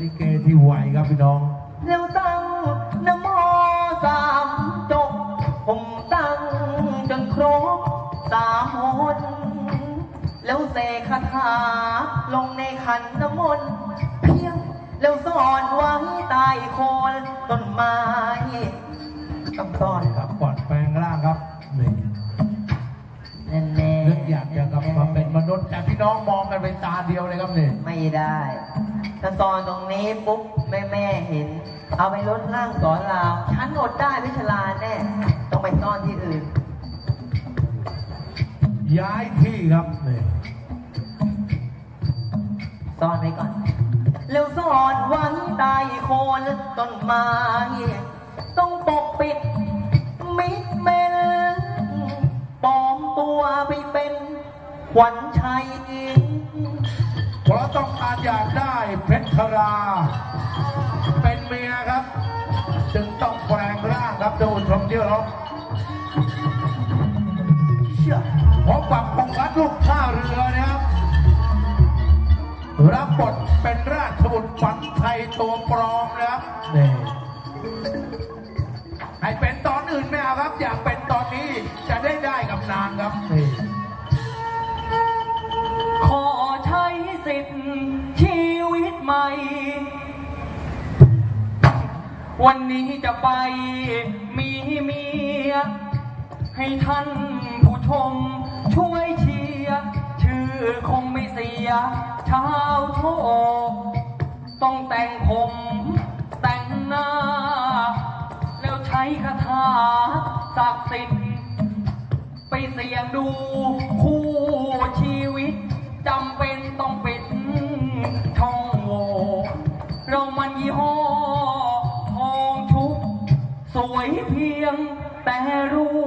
ลิเกที่ไหวครับพี่น้องแล้วตั้งนโมสามจบ ผมตั้งจนครบสามหนแล้วเสกคาถาลงในขันน้ำมนต์เพียง แล้วซ่อนไว้ใต้โคนต้นไม้ต้องซ่อนครับก่อนแปลงร่างครับหนี่แน่แน่นึกอยากจะกลับมาเป็นมนุษย์ แต่พี่น้องมองกันเป็นตาเดียวเลยครับนี่ไม่ได้ถ้าซ่อนตรงนี้ปุ๊บแม่แม่เห็น เอาไปลดร่างสอนรามฉันอดได้พิชลาแน่ต้องไปซ่อนที่อื่น ย้ายที่ครับนี่ซ่อนไว้ก่อนแล้วซ่อนไว้ใต้โคนต้นไม้ต้องปกปิดมิดเมลปลอมตัวไปเป็น ขวัญชัยเพราะต้องการอยากได้เพชรธรา เป็นเมียครับ จึงต้องแปลงร่างครับดูชมเที่ยวครับเชื่อพบกับพงรัตลูกท่าเรือนะครับรับบทเป็นราชบุตรฝันไทยตัวปลอมนะครับ ใหม่วันนี้จะไปมีเมีย ให้ท่านผู้ชมช่วยเชียร์ชื่อคงไม่เสียชาวโชคต้องแต่งผมแต่งหน้า แล้วใช้คาถาศักดิ์สิทธิ์ไปเสี่ยงดูค ยี่ห้อทองชุบสวยเพียงแต่รู้